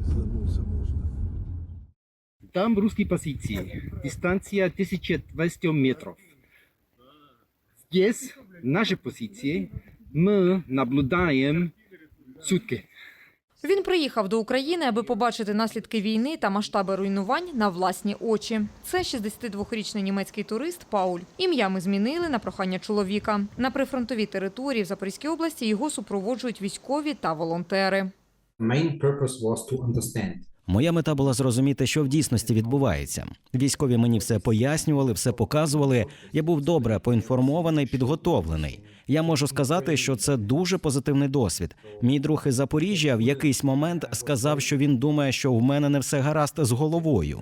Извернуться можно. Там русские позиции. Дистанция 1200 метров. Здесь наши позиции. Мы наблюдаем сутки. Він приїхав до України, аби побачити наслідки війни та масштаби руйнувань на власні очі. Це 62-річний німецький турист Пауль. Ім'я ми змінили на прохання чоловіка. На прифронтовій території в Запорізькій області його супроводжують військові та волонтери. Main purpose was to understand. Моя мета була зрозуміти, що в дійсності відбувається. Військові мені все пояснювали, все показували. Я був добре поінформований, підготовлений. Я можу сказати, що це дуже позитивний досвід. Мій друг із Запоріжжя в якийсь момент сказав, що він думає, що в мене не все гаразд з головою.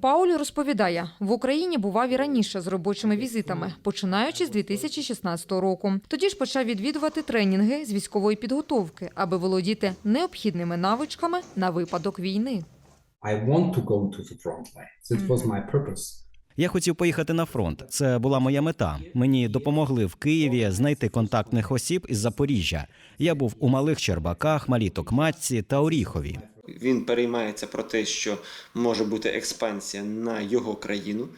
Пауль розповідає, в Україні бував і раніше з робочими візитами, починаючи з 2016 року. Тоді ж почав відвідувати тренінги з військової підготовки, аби володіти необхідними навичками на випадок війни. I want to go to the front line. That was my purpose. Я хотів поїхати на фронт. Це була моя мета. Мені допомогли в Києві знайти контактних осіб із Запоріжжя. Я був у малих Чербаках, Малій Токмачці та Оріхові. Він переймається про те, що може бути експансія на його країну,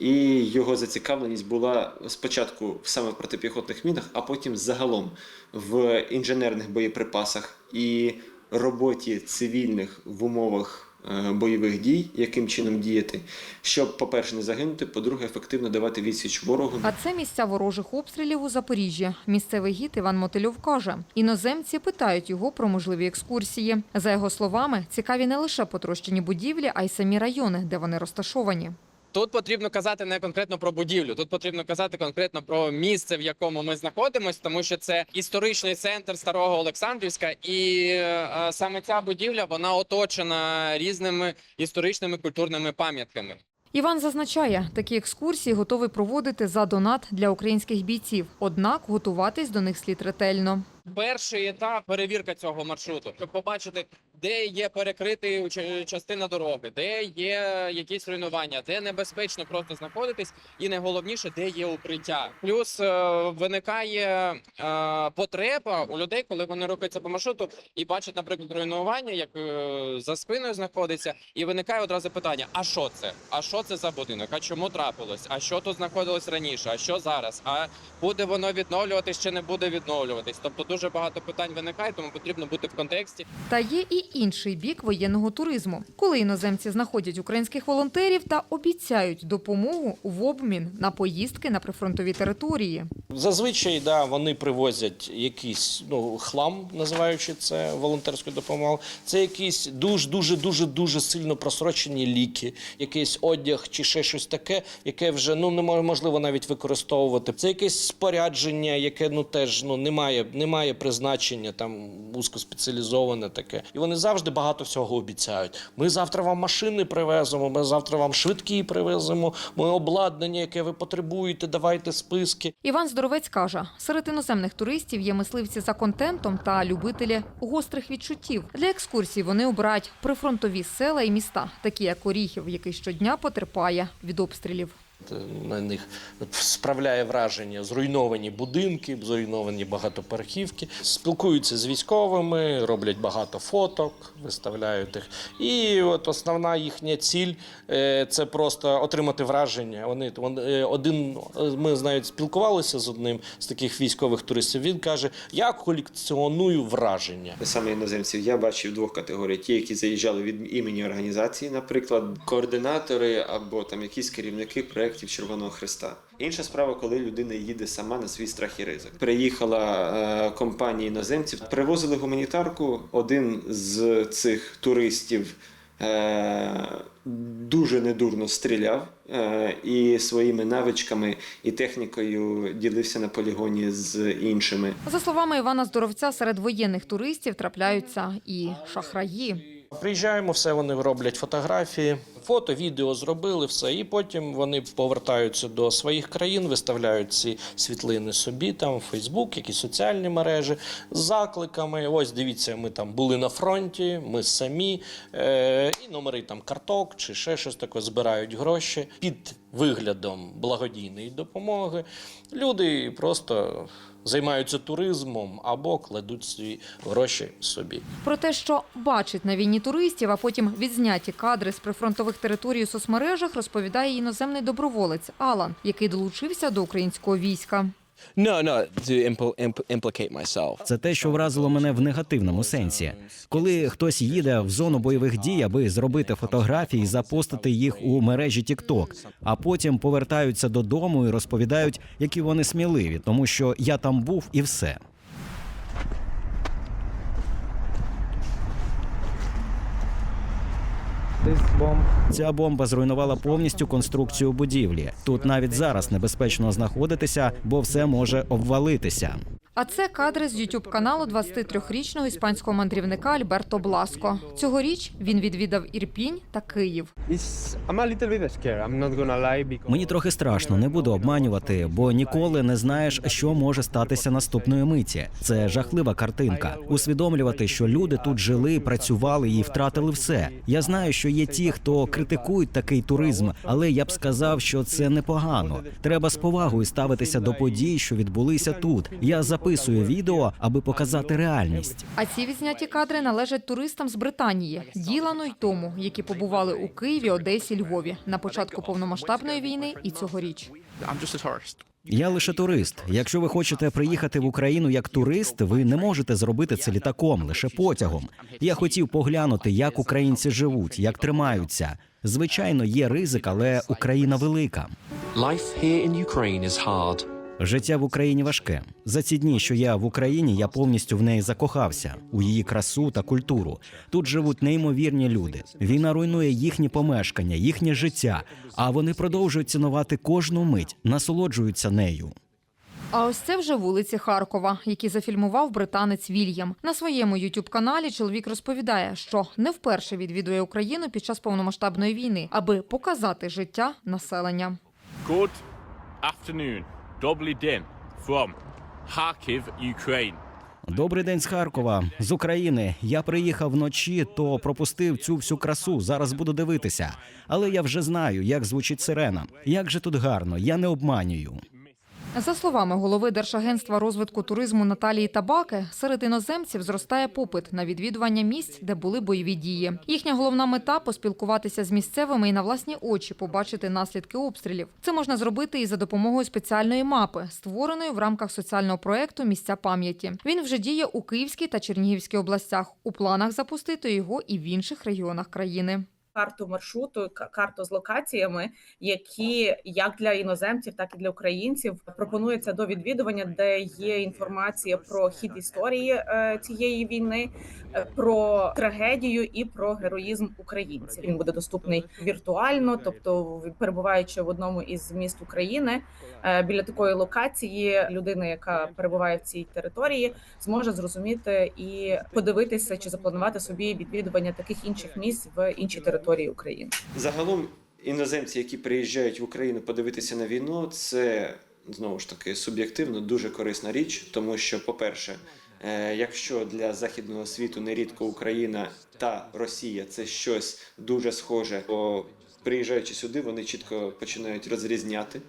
і його зацікавленість була спочатку саме в протипіхотних мінах, а потім загалом в інженерних боєприпасах і роботі цивільних в умовах бойових дій, яким чином діяти, щоб, по-перше, не загинути, по-друге, ефективно давати відсіч ворогу. А це місця ворожих обстрілів у Запоріжжі. Місцевий гід Іван Мотильов каже, іноземці питають його про можливі екскурсії. За його словами, цікаві не лише потрощені будівлі, а й самі райони, де вони розташовані. Тут потрібно казати не конкретно про будівлю, тут потрібно казати конкретно про місце, в якому ми знаходимося, тому що це історичний центр старого Олександрівська, і е, саме ця будівля вона оточена різними історичними культурними пам'ятками. Іван зазначає, такі екскурсії готовий проводити за донат для українських бійців. Однак готуватись до них слід ретельно. Перший етап перевірка цього маршруту, щоб побачити, де є перекритий ч- частина дороги, де є якісь руйнування, де небезпечно просто знаходитись, і найголовніше, де є укриття. Плюс е, виникає е, потреба у людей, коли вони рухаються по маршруту і бачать, наприклад, руйнування, як е, за спиною знаходиться, і виникає одразу питання: а що це? А що це за будинок? А чому трапилось? А що тут знаходилось раніше? А що зараз? А буде воно відновлюватись чи не буде відновлюватись? Тобто дуже багато питань виникає, тому потрібно бути в контексті. Та є і інший бік воєнного туризму, коли іноземці знаходять українських волонтерів та обіцяють допомогу в обмін на поїздки на прифронтові території. Зазвичай да, вони привозять якийсь ну, хлам, називаючи це волонтерською допомогою. Це якісь дуже дуже дуже сильно просрочені ліки, якийсь одяг чи ще щось таке, яке вже ну неможливо навіть використовувати. Це якесь спорядження, яке ну теж ну немає, немає призначення, там вузькоспеціалізоване таке. І вони завжди багато всього обіцяють. Ми завтра вам машини привеземо, ми завтра вам швидкі привеземо, ми обладнання, яке ви потребуєте, давайте списки. Іван Здоровець каже, серед іноземних туристів є мисливці за контентом та любителі гострих відчуттів. Для екскурсій вони обирають прифронтові села і міста, такі як Оріхів, який щодня потерпає від обстрілів. Е, На них справляє враження зруйновані будинки, зруйновані багатоповерхівки. Спілкуються з військовими, роблять багато фоток, виставляють їх. І от основна їхня ціль е, це просто отримати враження. Вони е, один ми знають, спілкувалися з одним з таких військових туристів. Він каже: я колекціоную враження. Саме іноземців я бачив двох категорій: ті, які заїжджали від імені організації, наприклад, координатори або там якісь керівники проєктів Червоного Христа. Інша справа, коли людина їде сама на свій страх і ризик. Приїхала е, компанія іноземців, привозили гуманітарку. Один з цих туристів. Е, Дуже недурно стріляв е, і своїми навичками і технікою ділився на полігоні з іншими. За словами Івана Здоровця, серед воєнних туристів трапляються і шахраї. Приїжджаємо, все вони роблять фотографії, фото, відео зробили все, і потім вони повертаються до своїх країн, виставляють ці світлини собі там, Фейсбук, якісь соціальні мережі з закликами. Ось дивіться, ми там були на фронті, ми самі, е, і номери там карток чи ще щось таке збирають гроші під виглядом благодійної допомоги. Люди просто займаються туризмом або кладуть свої гроші собі. Про те, що бачить на війні туристів, а потім відзняті кадри з прифронтових територій у соцмережах, розповідає іноземний доброволець Алан, який долучився до українського війська. Це те, що вразило мене в негативному сенсі. Коли хтось їде в зону бойових дій, аби зробити фотографії, і запостити їх у мережі TikTok, а потім повертаються додому і розповідають, які вони сміливі, тому що я там був і все. Ця бомба зруйнувала повністю конструкцію будівлі. Тут навіть зараз небезпечно знаходитися, бо все може обвалитися. А це кадри з youtube каналу 23-річного іспанського мандрівника Альберто Бласко. Цьогоріч він відвідав Ірпінь та Київ. Мені трохи страшно, не буду обманювати, бо ніколи не знаєш, що може статися наступної миті. Це жахлива картинка. Усвідомлювати, що люди тут жили, працювали і втратили все. Я знаю, що є ті, хто критикують такий туризм, але я б сказав, що це непогано. Треба з повагою ставитися до подій, що відбулися тут. Я записую відео, аби показати реальність. А ці відзняті кадри належать туристам з Британії, Ділану й тому, які побували у Києві, Одесі, Львові на початку повномасштабної війни і цьогоріч. Я лише турист. Якщо ви хочете приїхати в Україну як турист, ви не можете зробити це літаком, лише потягом. Я хотів поглянути, як українці живуть, як тримаються. Звичайно, є ризик, але Україна велика. Life here in Ukraine is hard. Життя в Україні важке. За ці дні, що я в Україні, я повністю в неї закохався у її красу та культуру. Тут живуть неймовірні люди. Війна руйнує їхні помешкання, їхнє життя, а вони продовжують цінувати кожну мить, насолоджуються нею. А ось це вже вулиці Харкова, які зафільмував британець Вільям. На своєму youtube каналі чоловік розповідає, що не вперше відвідує Україну під час повномасштабної війни, аби показати життя населення. Good afternoon. Добрий день from Kharkiv, Ukraine. Добрий день з Харкова, з України. Я приїхав вночі, то пропустив цю всю красу. Зараз буду дивитися. Але я вже знаю, як звучить сирена. Як же тут гарно, я не обманюю. За словами голови Держагентства розвитку туризму Наталії Табаки, серед іноземців зростає попит на відвідування місць, де були бойові дії. Їхня головна мета поспілкуватися з місцевими і на власні очі побачити наслідки обстрілів. Це можна зробити і за допомогою спеціальної мапи, створеної в рамках соціального проекту Місця пам'яті. Він вже діє у Київській та Чернігівській областях. У планах запустити його і в інших регіонах країни. Карту маршруту, карту з локаціями, які як для іноземців, так і для українців пропонуються до відвідування, де є інформація про хід історії е, цієї війни, про трагедію і про героїзм українців. Він буде доступний віртуально, тобто перебуваючи в одному із міст України, е, біля такої локації людина, яка перебуває в цій території, зможе зрозуміти і подивитися чи запланувати собі відвідування таких інших місць в іншій території України. Загалом іноземці, які приїжджають в Україну подивитися на війну, це знову ж таки суб'єктивно дуже корисна річ, тому що, по-перше, е, якщо для західного світу нерідко Україна та Росія це щось дуже схоже, то приїжджаючи сюди, вони чітко починають розрізняти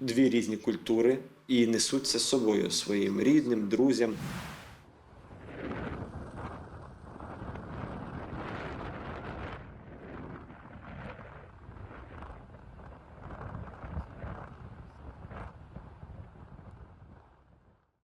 дві різні культури і несуть це з собою своїм рідним, друзям.